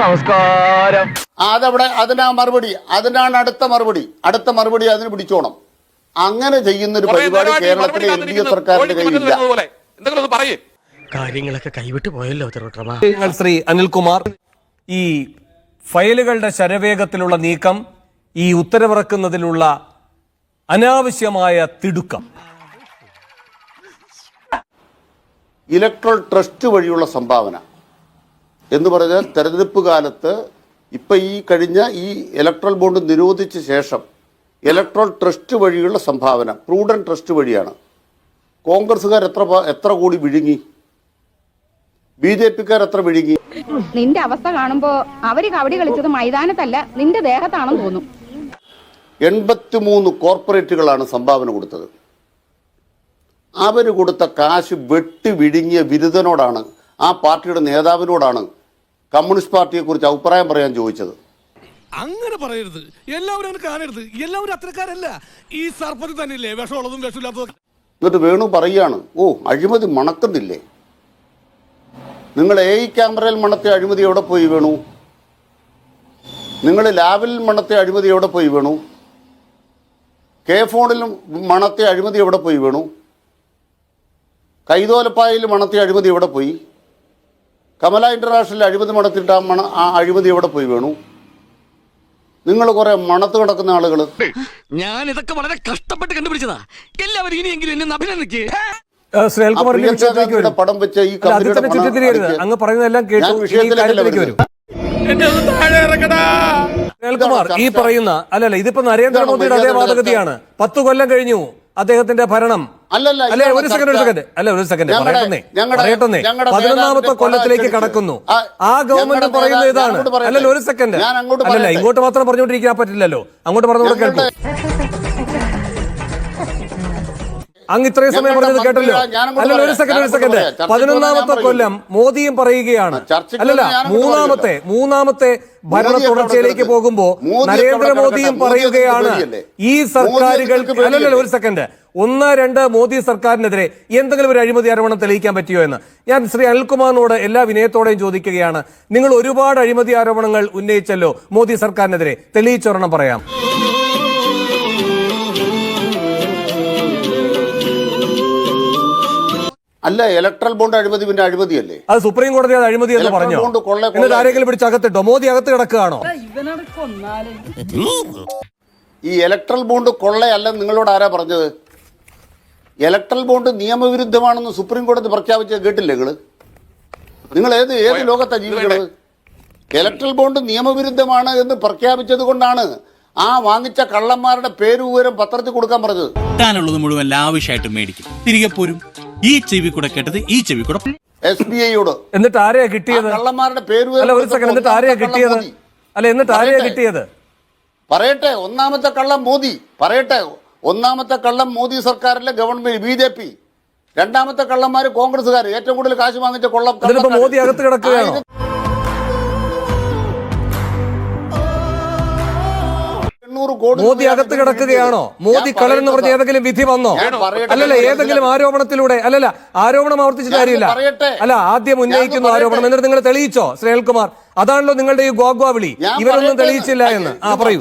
നമസ്കാരം. അതവിടെ അതിനാ മറുപടി അതിനാണ് അടുത്ത മറുപടി. അടുത്ത മറുപടി അതിന് പിടിച്ചോണം. അങ്ങനെ ചെയ്യുന്ന ഒരു പരിപാടി കേരളത്തിലെ എൻ ഡി എ സർക്കാരിന്റെ കയ്യിലില്ല. എന്തെങ്കിലും ഒന്ന് പറയേ. കാര്യങ്ങളൊക്കെ കൈവിട്ട് പോയല്ലോ ശ്രീ അനിൽകുമാർ ഈ ഫയലുകളുടെ ശരവേഗത്തിലുള്ള നീക്കം ഈ ഉത്തരവിറക്കുന്നതിലുള്ള അനാവശ്യമായ തിടുക്കം. ഇലക്ട്രൽ ട്രസ്റ്റ് വഴിയുള്ള സംഭാവന. എന്ന് പറഞ്ഞാൽ തെരഞ്ഞെടുപ്പ് കാലത്ത് ഇപ്പം ഈ കഴിഞ്ഞ ഈ ഇലക്ട്രൽ ബോണ്ട് നിരോധിച്ച ശേഷം ഇലക്ട്രൽ ട്രസ്റ്റ് വഴിയുള്ള സംഭാവന പ്രൂഡൻ ട്രസ്റ്റ് വഴിയാണ്. കോൺഗ്രസ്സുകാർ എത്ര എത്ര കൂടി വിഴുങ്ങി? ബി ജെ പിക്കാർ എത്ര വിഴുങ്ങി? നിന്റെ അവസ്ഥ കാണുമ്പോ അവർ കവടി കളിച്ചത് മൈതാനത്തല്ല നിന്റെ ദേഹത്താണെന്ന് തോന്നും. എൺപത്തിമൂന്ന് കോർപ്പറേറ്റുകളാണ് സംഭാവന കൊടുത്തത്. അവർ കൊടുത്ത കാശ് വെട്ടി വിഴുങ്ങിയ ബിരുദനോടാണ് ആ പാർട്ടിയുടെ നേതാവിനോടാണ് കമ്മ്യൂണിസ്റ്റ് പാർട്ടിയെ കുറിച്ച് അഭിപ്രായം പറയാൻ ചോദിച്ചത്. അങ്ങനെ പറയരുത്. എല്ലാവരും അങ്ങനെ കാണരുത്. എല്ലാവരും അത്രക്കാരല്ല ഈ സർപ്പത്തിൽ തന്നെയല്ലേ? വിഷമുള്ളതും വിഷമില്ലാത്തതും എന്നിട്ട് വേണു പറയുകയാണ്. ഓ അഴിമതി മണക്കുന്നില്ലേ? നിങ്ങൾ എ ഐ ക്യാമറയിൽ മണത്തെ അഴിമതി എവിടെ പോയി വേണു? നിങ്ങൾ ലാബിൽ മണത്തെ അഴിമതി എവിടെ പോയി വേണു? കെ ഫോണിലും മണത്തെ അഴിമതി എവിടെ പോയി വേണു? കൈതോലപ്പായയിൽ മണത്തെ അഴിമതി എവിടെ പോയി? കമല ഇന്റർനാഷണലിൽ അഴിമതി മണത്തിട്ട് ആ മണ ആ അഴിമതി എവിടെ പോയി വേണു? നിങ്ങൾ കുറെ മണത്ത് കിടക്കുന്ന ആളുകൾ ഞാൻ ഇതൊക്കെ വളരെ കഷ്ടപ്പെട്ട് കണ്ടുപിടിച്ചതാ. എല്ലാവരും ഇനിയെങ്കിലും എന്നെ അഭിനന്ദിക്കേ. പടം വെച്ച ഈ അങ്ങ് പറയുന്നതെല്ലാം കേട്ടു. ഇനി ഈ. പറയുന്ന അല്ലല്ല ഇതിപ്പോ നരേന്ദ്രമോദിയുടെ അതേ വാദഗതിയാണ്. പത്ത് കൊല്ലം കഴിഞ്ഞു. അദ്ദേഹത്തിന്റെ ഭരണം. അല്ലല്ല, അല്ലെ ഒരു സെക്കൻഡ് ഒരു സെക്കൻഡ് അല്ല ഒരു സെക്കൻഡ് പറയട്ടെ പറയട്ടെ പതിനൊന്നാമത്തെ കൊല്ലത്തിലേക്ക് കടക്കുന്നു. ആ, ഗവൺമെന്റ് പറയുന്ന പറയുന്നത് ഇതാണ്. അല്ലല്ല ഒരു സെക്കൻഡ് അല്ലല്ല. ഇങ്ങോട്ട് മാത്രം പറഞ്ഞുകൊണ്ടിരിക്കാൻ പറ്റില്ലല്ലോ. അങ്ങോട്ട് പറഞ്ഞു കേൾക്കും. അങ്ങ് ഇത്രയും സമയം പറഞ്ഞത് കേട്ടല്ലോ. അല്ലല്ല ഒരു സെക്കൻഡ് ഒരു സെക്കൻഡ്. പതിനൊന്നാമത്തെ കൊല്ലം മോദിയും പറയുകയാണ്. അല്ലല്ല മൂന്നാമത്തെ മൂന്നാമത്തെ ഭരണ തുടർച്ചയിലേക്ക് പോകുമ്പോ നരേന്ദ്രമോദിയും പറയുകയാണ് ഈ സർക്കാരുകൾ അല്ലല്ല ഒരു സെക്കൻഡ്. ഒന്ന് രണ്ട് മോദി സർക്കാരിനെതിരെ എന്തെങ്കിലും ഒരു അഴിമതി ആരോപണം തെളിയിക്കാൻ പറ്റിയോ എന്ന്. ഞാൻ ശ്രീ അനിൽകുമാറിനോട് എല്ലാ വിനയത്തോടെയും ചോദിക്കുകയാണ്. നിങ്ങൾ ഒരുപാട് അഴിമതി ആരോപണങ്ങൾ ഉന്നയിച്ചല്ലോ മോദി സർക്കാരിനെതിരെ. തെളിയിച്ചൊരെണ്ണം പറയാം. അല്ല ഇലക്ട്രൽ ബോണ്ട് അഴിമതി പിന്നെ അഴിമതിയല്ലേ? അത് സുപ്രീം കോടതി അത് അഴിമതി എന്ന് പറഞ്ഞു? എന്നിട്ട് ആരെങ്കിലും പിടിച്ച് അകത്തിട്ടോ മോദി അകത്ത് കിടക്കുകയാണോ? ഈ ഇലക്ട്രൽ ബോണ്ട് കൊള്ളയല്ല നിങ്ങളോട് ആരാ പറഞ്ഞത്? ഇലക്ട്രൽ ബോണ്ട് നിയമവിരുദ്ധമാണെന്ന് സുപ്രീം കോടതി പ്രഖ്യാപിച്ചത് കേട്ടില്ലേ നിങ്ങൾ? നിങ്ങൾ ഏത് ഏത് ലോകത്താണ് ജീവിക്കുന്നത്? ഇലക്ട്രൽ ബോണ്ട് നിയമവിരുദ്ധമാണ് എന്ന് പ്രഖ്യാപിച്ചത് കൊണ്ടാണ് ആ വാങ്ങിച്ച കള്ളന്മാരുടെ പേര് വിവരം പത്രത്തിൽ കൊടുക്കാൻ പറഞ്ഞത്. കിട്ടാനുള്ളത് മുഴുവൻ ലാവിഷായിട്ട് മേടിക്കും. തിരികെ പോരും. ഈ ചെവി കൂടെ കേട്ടത് ഈ ചെവി കൂടെ എസ് ബി ഐയോട്. എന്നിട്ട് ആരെയാ കിട്ടിയത്? കള്ളന്മാരുടെ പേര് അല്ല ഒരു സെക്കൻഡ് എന്നിട്ട് ആരെയാ കിട്ടിയത്? അല്ല എന്നിട്ട് ആരെയാ കിട്ടിയത്? പറയട്ടെ ഒന്നാമത്തെ കള്ളം മോദി. പറയട്ടെ ഒന്നാമത്തെ കള്ളം മോദി സർക്കാരിലെ ഗവൺമെന്റ് ബി ജെ പി. രണ്ടാമത്തെ കള്ളന്മാര് കോൺഗ്രസ്സുകാർ ഏറ്റവും കൂടുതൽ കാശ് വാങ്ങിച്ച കൊള്ളം മോദി അകത്ത് കിടക്കുകയാണോ? എണ്ണൂറ് കോടി മോദി അകത്ത് കിടക്കുകയാണോ? മോദി കളർ കളൻ എന്ന് പറഞ്ഞ ഏതെങ്കിലും വിധി വന്നോ? അല്ലല്ല ഏതെങ്കിലും ആരോപണത്തിലൂടെ അല്ലല്ല ആരോപണം ആവർത്തിച്ച കാര്യമില്ല. അല്ല ആദ്യം ഉന്നയിക്കുന്ന ആരോപണം. എന്നിട്ട് നിങ്ങൾ തെളിയിച്ചോ? സ്നേഹൽകുമാർ അതാണല്ലോ നിങ്ങളുടെ ഈ ഗോഗ്വാ വിളി. ഇവരൊന്നും തെളിയിച്ചില്ല എന്ന്. ആ പറയൂ.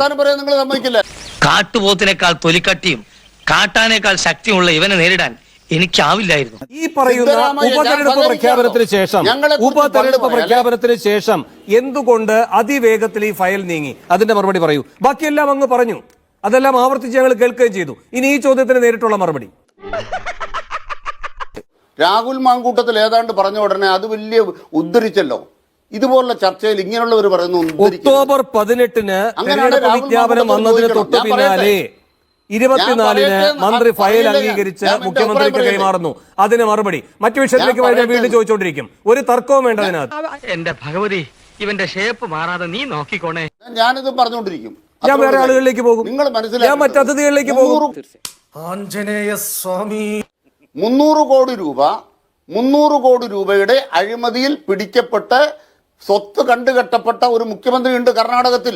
കാട്ടുപോത്തിനേക്കാൾ തൊലിക്കട്ടിയും കാട്ടാനേക്കാൾ ശക്തിയുള്ള ഇവനെ നേരിടാൻ എനിക്കാവില്ലായിരുന്നു. ഈ പറയുന്ന ഉപതെരഞ്ഞെടുപ്പ് പ്രഖ്യാപനത്തിന് ശേഷം ഉപതെരഞ്ഞെടുപ്പ് പ്രഖ്യാപനത്തിന് ശേഷം എന്തുകൊണ്ട് അതിവേഗത്തിൽ ഈ ഫയൽ നീങ്ങി? അതിന്റെ മറുപടി പറയൂ. ബാക്കിയെല്ലാം അങ്ങ് പറഞ്ഞു. അതെല്ലാം ആവർത്തിച്ച് ഞങ്ങൾ കേൾക്കുകയും ചെയ്തു. ഇനി ഈ ചോദ്യത്തിന് നേരിട്ടുള്ള മറുപടി. രാഹുൽ മാങ്കൂട്ടത്തിൽ ഏതാണ്ട് പറഞ്ഞ ഉടനെ അത് വലിയ ഉദ്ധരിച്ചല്ലോ. ഇതുപോലുള്ള ചർച്ചയിൽ ഇങ്ങനെയുള്ളവർ പറയുന്നു. ഒക്ടോബർ പതിനെട്ടിന് അങ്ങനെയാണ് വിജ്ഞാപനം വന്നതിന്. തൊട്ട് പിന്നാലെ. ഇരുപത്തിനാലിന് മന്ത്രി ഫയൽ അംഗീകരിച്ച് മുഖ്യമന്ത്രിക്ക് കൈമാറുന്നു. അതിന് മറുപടി. മറ്റു വിഷയത്തിലേക്ക് ഞാൻ വീണ്ടും ചോദിച്ചുകൊണ്ടിരിക്കും. ഒരു തർക്കവും വേണ്ടതിനകത്ത് എന്റെ ഭഗവതി ഇവന്റെ ഷേപ്പ് മാറാതെ നീ നോക്കിക്കോണേ. ഞാനിത് പറഞ്ഞുകൊണ്ടിരിക്കും. ഞാൻ വേറെ ആളുകളിലേക്ക് പോകും. നിങ്ങൾ ഞാൻ മറ്റു അതിഥികളിലേക്ക് പോകും. ആഞ്ജനേയ സ്വാമി. മുന്നൂറ് കോടി രൂപ മുന്നൂറ് കോടി രൂപയുടെ അഴിമതിയിൽ പിടിക്കപ്പെട്ട് സ്വത്ത് കണ്ടുകെട്ടപ്പെട്ട ഒരു മുഖ്യമന്ത്രി ഉണ്ട് കർണാടകത്തിൽ.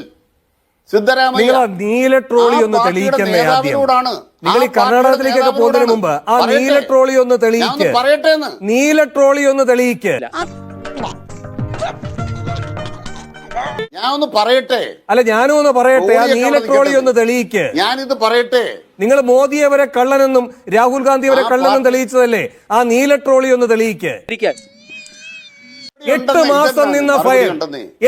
സിദ്ധരാമയ്യ നിങ്ങൾ ആ നീല ട്രോളി ഒന്ന് തെളിയിക്കുന്നേ ആദ്യം. നിങ്ങൾ ഈ കർണാടകത്തിലേക്കൊക്കെ പോകുന്നതിന് മുമ്പ് ആ. നീല ട്രോളി ഒന്ന് തെളിയിക്ക്. പറയട്ടെ നീല ട്രോളി ഒന്ന് തെളിയിക്ക്. ഞാൻ ഒന്ന് പറയട്ടെ. അല്ല ഞാനും ഒന്ന് പറയട്ടെ. ആ നീല ട്രോളി ഒന്ന്. തെളിയിക്ക്. ഞാനിത് പറയട്ടെ. നിങ്ങൾ മോദിയെ വരെ കള്ളനെന്നും രാഹുൽ ഗാന്ധി വരെ കള്ളനെന്നും തെളിയിച്ചതല്ലേ? ആ നീല ട്രോളി ഒന്ന് തെളിയിക്ക്. എട്ട് മാസം നിന്ന ഫയൽ.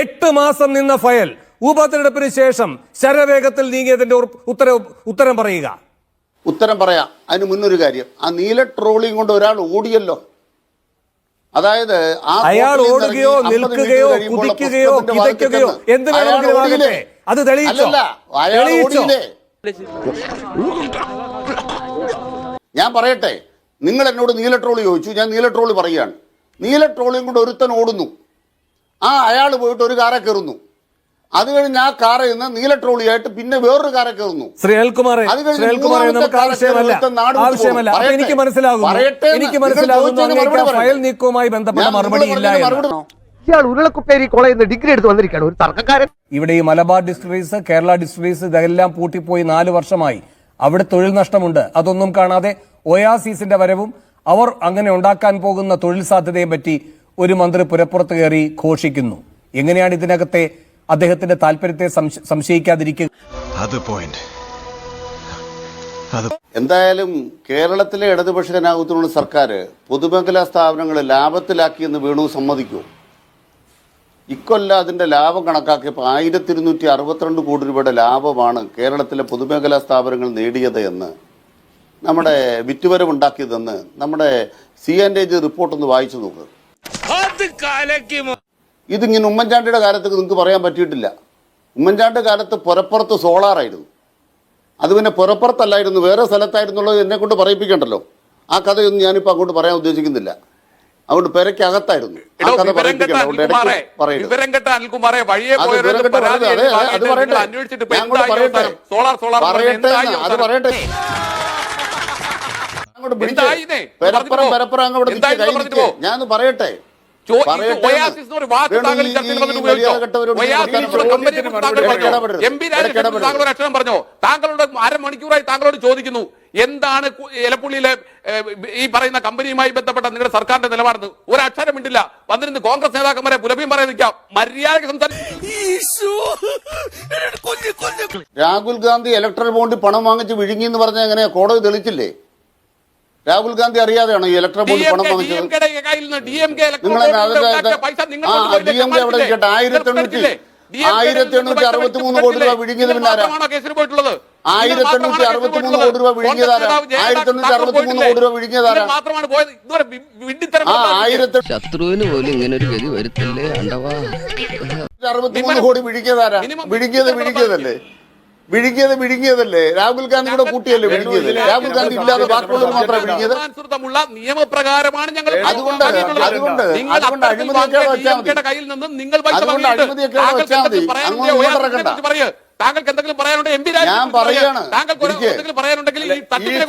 എട്ട് മാസം നിന്ന ഫയൽ. ഉപതെരഞ്ഞെടുപ്പിന് ശേഷം ശരവേഗത്തിൽ നീങ്ങിയതിന്റെ ഉത്തര ഉത്തരം പറയുക. ഉത്തരം പറയാം. അതിന് മുന്നൊരു കാര്യം. ആ നീല ട്രോളിയും കൊണ്ട് ഒരാൾ ഓടിയല്ലോ. അതായത് അയാൾ ഓടുകയോ നിൽക്കുകയോ കുതിക്കുകയോ കിതയ്ക്കുകയോ എന്ത് വേണമെങ്കിലും ആകട്ടെ. അത് തെളിയിച്ചോ? ഞാൻ പറയട്ടെ നിങ്ങൾ എന്നോട് നീല ട്രോളി ചോദിച്ചു. ഞാൻ നീല ട്രോളി പറയുകയാണ്. നീല ട്രോളിയും കൊണ്ട് ഒരുത്തൻ ഓടുന്നു. ആ അയാൾ പോയിട്ട് ഒരു കാറെ കയറുന്നു. അത് കഴിഞ്ഞ് ആ കാറിൽ നിന്ന് നീല ട്രോളിയായിട്ട് പിന്നെ വേറൊരു കാറെ കയറുന്നു. ശ്രീ മൂന്നാമത്തെ ആവശ്യമല്ല എനിക്ക് എന്ന്. എനിക്ക് മറുപടി ഫയൽ. നീക്കവുമായി ബന്ധപ്പെട്ട മറുപടി ഇല്ല ഇയാൾ ഉരുളക്കുപ്പേരി കോളേജിൽ നിന്ന് ഡിഗ്രി എടുത്ത് വന്നിരിക്കുകയാണ്. ഒരു തർക്കക്കാരൻ. ഇവിടെ ഈ മലബാർ ഡിസ്ട്രീസ് കേരള ഡിസ്ട്രീസ് ഇതെല്ലാം പൂട്ടിപ്പോയി നാല് വർഷമായി. അവിടെ തൊഴിൽ നഷ്ടമുണ്ട്. അതൊന്നും കാണാതെ ഒയാസീസിന്റെ വരവും അവർ അങ്ങനെ ഉണ്ടാക്കാൻ പോകുന്ന തൊഴിൽ സാധ്യതയെ പറ്റി ഒരു മന്ത്രി പുരപ്പുറത്ത് കയറി ഘോഷിക്കുന്നു. എങ്ങനെയാണ് ഇതിനകത്തെ അദ്ദേഹത്തിന്റെ താല്പര്യത്തെ സംശ- സംശയിക്കാതിരിക്കുക. അത് പോയിന്റ് എന്തായാലും കേരളത്തിലെ ഇടതുപക്ഷ ജനാധിപത്യമുള്ള സർക്കാർ പൊതുമേഖലാ സ്ഥാപനങ്ങൾ ലാഭത്തിലാക്കിയെന്ന് വേണു സമ്മതിക്കൂ. ഇക്കൊല്ലം അതിന്റെ ലാഭം കണക്കാക്കിയപ്പോൾ ആയിരത്തി ഇരുന്നൂറ്റി അറുപത്തിരണ്ട് കോടി രൂപയുടെ ലാഭമാണ് കേരളത്തിലെ പൊതുമേഖലാ സ്ഥാപനങ്ങൾ നേടിയത് എന്ന് നമ്മുടെ വിറ്റുവരവുണ്ടാക്കിയതെന്ന് നമ്മുടെ സി ആൻഡ് ഏജ് റിപ്പോർട്ട് ഒന്ന് വായിച്ചു നോക്ക്. ഇതിങ്ങനെ ഉമ്മൻചാണ്ടിയുടെ കാലത്ത് നിങ്ങൾക്ക് പറയാൻ പറ്റിയിട്ടില്ല. ഉമ്മൻചാണ്ടി കാലത്ത് പുറപ്പുറത്ത് സോളാറായിരുന്നു അത് പിന്നെ പുറപ്പുറത്തല്ലായിരുന്നു വേറെ സ്ഥലത്തായിരുന്നുള്ളത് എന്നെ കൊണ്ട് പറയിപ്പിക്കണ്ടല്ലോ. ആ കഥയൊന്നും ഞാനിപ്പോൾ അങ്ങോട്ട് പറയാൻ ഉദ്ദേശിക്കുന്നില്ല. അതുകൊണ്ട് പെരക്കകത്തായിരുന്നു അത് പറയട്ടെ. ഞാൻ അങ്ങോട്ട്? പെരപ്പുറം പെരപ്പുറം അങ്ങോട്ട്. ഞാനൊന്ന് പറയട്ടെ. പറഞ്ഞോ? അക്ഷരം താങ്കളോട് അരമണിക്കൂറായി താങ്കളോട് ചോദിക്കുന്നു. എന്താണ് ഇലപ്പുള്ളിയിലെ എലപ്പുള്ളിയിലെ ഈ പറയുന്ന കമ്പനിയുമായി ബന്ധപ്പെട്ട നിങ്ങളുടെ സർക്കാരിന്റെ നിലപാടെന്ന്. ഒരു അക്ഷരം മിണ്ടില്ല വന്നിരുന്ന് കോൺഗ്രസ് നേതാക്കന്മാരെ പുലപ്പിയും പറയാൻ നിൽക്കാം. മര്യാദയ്ക്ക് സംസാരിക്കും രാഹുൽ ഗാന്ധി ഇലക്ട്രൽ ബോണ്ട് പണം വാങ്ങിച്ച് വിഴുങ്ങി എന്ന് പറഞ്ഞാൽ എങ്ങനെയാ? കോടതി തെളിച്ചില്ലേ? രാഹുൽ ഗാന്ധി അറിയാതെയാണ് ഈ ഇലക്ട്രോ ബോണ്ടിൽ പണം വാങ്ങിച്ചത്. നിങ്ങൾ ഡി എം കെ അവിടെ ഇരിക്കട്ടെ? ആയിരത്തി എണ്ണൂറ്റി ആയിരത്തി എണ്ണൂറ്റി അറുപത്തി മൂന്ന് കോടി രൂപ വിഴുങ്ങിയത് പിന്നാരാ ആയിരത്തി എണ്ണൂറ്റി അറുപത്തി മൂന്ന് കോടി രൂപ വിഴുങ്ങിയതാരാ ആയിരത്തി എണ്ണൂറ്റി അറുപത്തി മൂന്ന് കോടി രൂപ വിഴുങ്ങിയതാരാ ആ ആയിരത്തി ശത്രുവിന് പോലും ഇങ്ങനെ ഒരു ഗതി വരുത്തല്ലേ? അണ്ടവാ അറുപത്തി മൂന്ന് കോടി വിഴുങ്ങിയതാരാ വിഴുങ്ങിയത് വിഴുങ്ങിയതല്ലേ വിഴുങ്ങിയത് വിഴുങ്ങിയതല്ലേ രാഹുൽ ഗാന്ധിയുടെ കൂട്ടിയല്ലേ വിഴുങ്ങിയത് രാഹുൽ ഗാന്ധി ഇല്ലാതെ ബാക്കിയുള്ളവർ മാത്രമേ വിഴുങ്ങിയത് നിയമപ്രകാരമാണ് ഞങ്ങൾ അതുകൊണ്ട് അതുകൊണ്ട് നിങ്ങൾ അതുകൊണ്ട് അഴിമതിയൊക്കെ വെച്ചാൽ മതി. കയ്യിൽ നിന്ന് നിങ്ങൾ അതുകൊണ്ട് അഴിമതിയൊക്കെ വെച്ചാൽ മതി. എന്തെങ്കിലും പറയാനുണ്ടെങ്കിൽ അങ്ങ് ഒയാസിസിനെ ഇറക്കണ്ട. താങ്കൾക്ക് എന്തെങ്കിലും പറയാനുണ്ട് എം പി ഞാൻ പറയാണ്. താങ്കൾക്ക് എന്തെങ്കിലും പറയാനുണ്ടെങ്കിൽ ഈ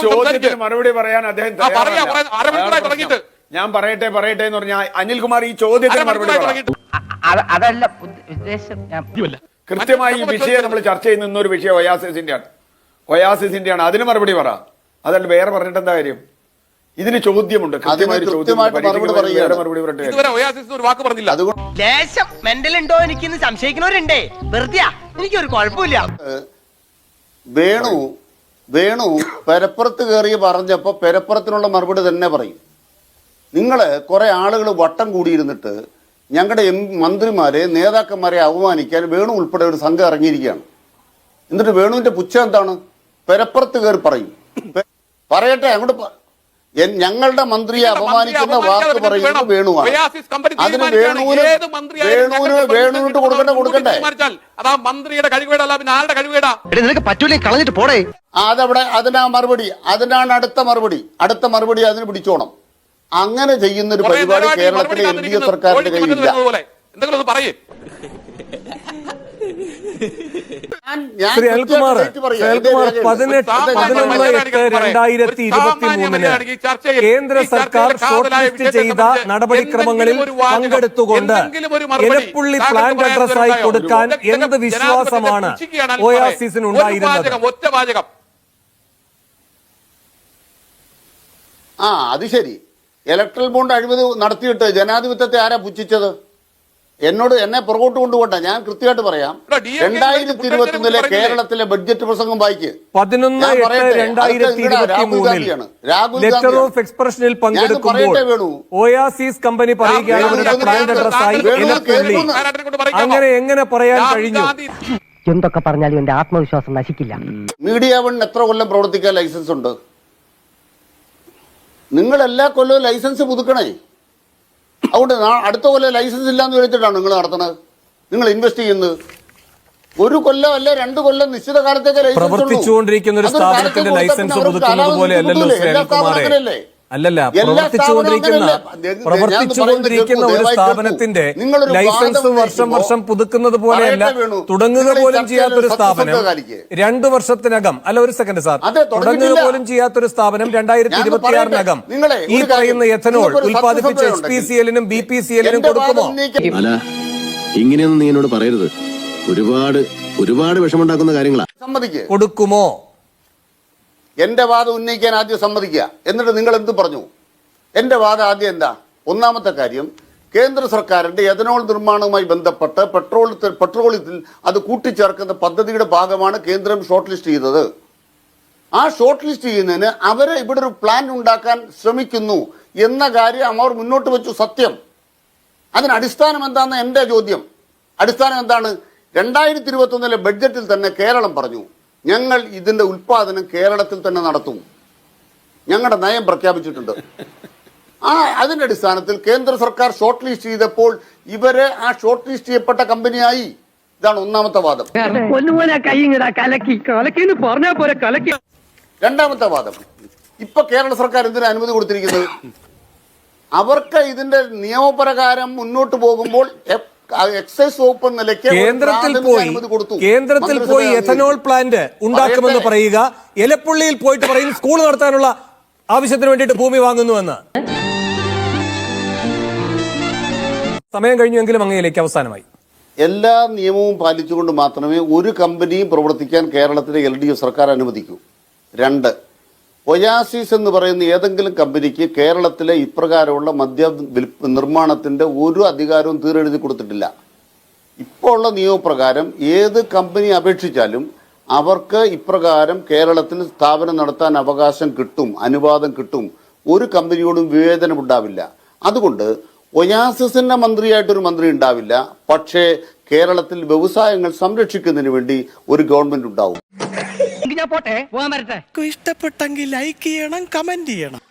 ചോദ്യത്തിന് മറുപടി പറയാൻ അദ്ദേഹം ആ, പറയാ. അരമണിക്കൂറായി തുടങ്ങിയിട്ട്. ഞാൻ പറയട്ടെ പറയട്ടെ എന്ന് പറഞ്ഞാൽ അനിൽകുമാർ ഈ ചോദ്യത്തിന് മറുപടി. അതല്ല ഉദ്ദേശം ഞാൻ കൃത്യമായി ഈ വിഷയം നമ്മൾ ചർച്ച ചെയ്യുന്ന ഇന്നൊരു വിഷയം ഒയാസിസിന്റെയാണ്. ഒയാസിസിന്റെയാണ്. അതിന് മറുപടി പറ. അതല്ല വേറെ പറഞ്ഞിട്ട് എന്താ കാര്യം? ഇതിന് ചോദ്യമുണ്ട്. ഉണ്ടോ എനിക്കിന്ന് സംശയിക്കുന്നവരുണ്ടേ? വെറുതെ എനിക്കൊരു കുഴപ്പമില്ല. വേണു വേണു പെരപ്പുറത്ത് കയറി പറഞ്ഞപ്പോ പെരപ്പുറത്തിനുള്ള മറുപടി തന്നെ പറയും. നിങ്ങൾ കുറെ ആളുകൾ വട്ടം കൂടിയിരുന്നിട്ട് ഞങ്ങളുടെ എം മന്ത്രിമാരെ നേതാക്കന്മാരെ അപമാനിക്കാൻ വേണു ഉൾപ്പെടെ ഒരു സംഘം ഇറങ്ങിയിരിക്കുകയാണ്. എന്നിട്ട് വേണുവിന്റെ പുച്ഛം എന്താണ്? പെരപ്പുറത്ത് കയറി പറയും. പറയട്ടെ അങ്ങോട്ട് ഞങ്ങളുടെ മന്ത്രിയെ അപമാനിക്കുന്ന വാക്ക് പറയുന്നത് വേണം. വേണുവാണ്. അതിന്. വേണുവിന് വേണുവിന് വേണുവിട്ട് കൊടുക്കട്ടെ കൊടുക്കട്ടെ അതാ മന്ത്രിയുടെ കഴിവേടല്ല പിന്നെ ആരുടെ കഴിവേടാ നിനക്ക് പറ്റൂലേ കളഞ്ഞിട്ട് പോടേ. ആ, അതവിടെ അതിനാ മറുപടി അതിനാണ് അടുത്ത മറുപടി. അടുത്ത മറുപടി അതിന് പിടിച്ചോണം. അങ്ങനെ ചെയ്യുന്ന ഒരു പരിപാടി കേരളത്തിലെ എൽ ഡി എഫ് സർക്കാരിന്റെ കയ്യിലില്ല. പതിനെട്ട് പതിനൊന്ന് എട്ട് രണ്ടായിരത്തി ഇരുപത്തി മൂന്നിന് കേന്ദ്ര സർക്കാർ ഷോർട്ട് ലിസ്റ്റ് ചെയ്ത നടപടിക്രമങ്ങളിൽ പങ്കെടുത്തുകൊണ്ട് എന്തെങ്കിലും ഒരു മറുപടി എലപ്പുള്ളി പ്ലാന്റ് അഡ്രസ് അഡ്രസ്സായി കൊടുക്കാൻ എന്ത് വിശ്വാസമാണ് ഒയാസിസിന് ഉണ്ടായിരുന്നത്? ആ അത് ശരി. ഇലക്ട്രൽ ബോണ്ട് അഴിമതി നടത്തിയിട്ട് ജനാധിപത്യത്തെ ആരാ പുച്ഛിച്ചത്? എന്നോട് എന്നെ പുറകോട്ട് കൊണ്ടുപോട്ടെ ഞാൻ കൃത്യമായിട്ട് പറയാം. രണ്ടായിരത്തി ഇരുപത്തി ഒന്നിലെ കേരളത്തിലെ ബഡ്ജറ്റ് പ്രസംഗം വായിക്ക്. പതിനൊന്ന് രാഹുൽ ഗാന്ധിയാണ്. ഓഫ് എക്സ്പ്രഷനിൽ പങ്കെടുക്കുമ്പോൾ കമ്പനി ഗാന്ധി? അങ്ങനെ എങ്ങനെ പറയാൻ കഴിഞ്ഞു? എന്തൊക്കെ പറഞ്ഞാലും എന്റെ ആത്മവിശ്വാസം നശിക്കില്ല. മീഡിയ വൺ എത്ര കൊല്ലം പ്രവർത്തിക്കാൻ ലൈസൻസ് ഉണ്ട്? നിങ്ങൾ എല്ലാ കൊല്ലവും ലൈസൻസ് പുതുക്കണേ. അതുകൊണ്ട് അടുത്ത കൊല്ലം ലൈസൻസ് ഇല്ലാന്ന് ചോദിച്ചിട്ടാണ് നിങ്ങൾ നടത്തുന്നത്? നിങ്ങൾ ഇൻവെസ്റ്റ് ചെയ്യുന്നത്? ഒരു കൊല്ലം അല്ലെ രണ്ട് കൊല്ലം നിശ്ചിത കാലത്തേക്ക്. പ്രവർത്തിച്ചുകൊണ്ടിരിക്കുന്ന ഒരു സ്ഥാപനത്തിന്റെ ലൈസൻസ് പുതുക്കുന്നത് അവർക്ക് പോലെ അല്ലല്ലോ പ്രവർത്തിച്ചുകൊണ്ടിരിക്കുന്ന പ്രവർത്തിച്ചുകൊണ്ടിരിക്കുന്ന ഒരു സ്ഥാപനത്തിന്റെ ലൈസൻസ് വർഷം വർഷം പുതുക്കുന്നത് പോലെയല്ല. തുടങ്ങുക പോലും ചെയ്യാത്തൊരു ഒരു സ്ഥാപനം രണ്ടു വർഷത്തിനകം. അല്ല ഒരു സെക്കൻഡ് സാർ അതെ, തുടങ്ങുക. പോലും ചെയ്യാത്തൊരു സ്ഥാപനം രണ്ടായിരത്തി ഇരുപത്തിയാറിനകം നിങ്ങളെ ഈ പറയുന്ന എഥനോൾ ഉൽപ്പാദിപ്പിച്ച എച്ച് പി സി എല്ലിനും ബി പി സി എല്ലിനും കൊടുക്കുമോ? ഇങ്ങനെയൊന്നും നീ എന്നോട് പറയരുത്. ഒരുപാട് ഒരുപാട് വിഷമുണ്ടാക്കുന്ന കാര്യങ്ങളാണ് കൊടുക്കുമോ? എന്റെ വാദം ഉന്നയിക്കാൻ ആദ്യം സമ്മതിക്കുക. എന്നിട്ട് നിങ്ങൾ എന്ത് പറഞ്ഞു? എന്റെ വാദം ആദ്യം എന്താ? ഒന്നാമത്തെ കാര്യം കേന്ദ്ര സർക്കാരിന്റെ എഥനോൾ നിർമ്മാണവുമായി ബന്ധപ്പെട്ട് പെട്രോൾ പെട്രോളിയത്തിൽ അത് കൂട്ടിച്ചേർക്കുന്ന പദ്ധതിയുടെ ഭാഗമാണ് കേന്ദ്രം ഷോർട്ട് ലിസ്റ്റ് ചെയ്തത്. ആ ഷോർട്ട് ലിസ്റ്റ് ചെയ്യുന്നതിന് അവരെ ഇവിടെ ഒരു പ്ലാൻ ഉണ്ടാക്കാൻ ശ്രമിക്കുന്നു എന്ന കാര്യം അവർ മുന്നോട്ട് വെച്ചു സത്യം. അതിന് അടിസ്ഥാനം എന്താണെന്ന് എന്റെ ചോദ്യം. അടിസ്ഥാനം എന്താണ്? രണ്ടായിരത്തി ഇരുപത്തി ഒന്നിലെ ബഡ്ജറ്റിൽ തന്നെ കേരളം പറഞ്ഞു. ഞങ്ങൾ ഇതിന്റെ ഉൽപാദനം കേരളത്തിൽ തന്നെ നടത്തും. ഞങ്ങളുടെ നയം പ്രഖ്യാപിച്ചിട്ടുണ്ട്. ആ അതിന്റെ അടിസ്ഥാനത്തിൽ കേന്ദ്ര സർക്കാർ ഷോർട്ട് ലിസ്റ്റ് ചെയ്തപ്പോൾ ഇവരെ ആ ഷോർട്ട് ലിസ്റ്റ് ചെയ്യപ്പെട്ട കമ്പനിയായി. ഇതാണ് ഒന്നാമത്തെ വാദം. രണ്ടാമത്തെ വാദം. ഇപ്പൊ കേരള സർക്കാർ എന്തിനാ അനുമതി കൊടുത്തിരിക്കുന്നത്? അവർക്ക് ഇതിന്റെ നിയമപ്രകാരം മുന്നോട്ട് പോകുമ്പോൾ എക്സൈസ് വകുപ്പ് നിലയ്ക്ക് കേന്ദ്രത്തിൽ പോയി കേന്ദ്രത്തിൽ പോയി എഥനോൾ പ്ലാന്റ് ഉണ്ടാക്കുമെന്ന് പറയുക എലപ്പുള്ളിയിൽ പോയിട്ട് പറയും സ്കൂൾ നടത്താനുള്ള ആവശ്യത്തിന് വേണ്ടിയിട്ട് ഭൂമി വാങ്ങുന്നുവെന്ന്. സമയം കഴിഞ്ഞുവെങ്കിലും അങ്ങയിലേക്ക് അവസാനമായി. എല്ലാ നിയമവും പാലിച്ചുകൊണ്ട് മാത്രമേ ഒരു കമ്പനിയും പ്രവർത്തിക്കാൻ കേരളത്തിലെ എൽ ഡി എഫ് സർക്കാർ അനുവദിക്കൂ. രണ്ട് ഒയാസിസ് എന്ന് പറയുന്ന ഏതെങ്കിലും കമ്പനിക്ക് കേരളത്തിലെ ഇപ്രകാരമുള്ള മദ്യ നിർമ്മാണത്തിന്റെ ഒരു അധികാരവും തീരെഴുതി കൊടുത്തിട്ടില്ല. ഇപ്പോൾ ഉള്ള നിയമപ്രകാരം ഏത് കമ്പനി അപേക്ഷിച്ചാലും അവർക്ക് ഇപ്രകാരം കേരളത്തിൽ സ്ഥാപനം നടത്താൻ അവകാശം കിട്ടും അനുവാദം കിട്ടും. ഒരു കമ്പനിയോടും വിവേചനം ഉണ്ടാവില്ല. അതുകൊണ്ട് ഒയാസിസിന്റെ മന്ത്രിയായിട്ടൊരു മന്ത്രി ഉണ്ടാവില്ല. പക്ഷേ കേരളത്തിൽ വ്യവസായങ്ങൾ സംരക്ഷിക്കുന്നതിന് വേണ്ടി ഒരു ഗവൺമെന്റ് ഉണ്ടാവും. ഞാൻ പോട്ടെ? പോകാൻ വരട്ടെ. ഇഷ്ടപ്പെട്ടെങ്കിൽ ലൈക്ക് ചെയ്യണം കമന്റ് ചെയ്യണം.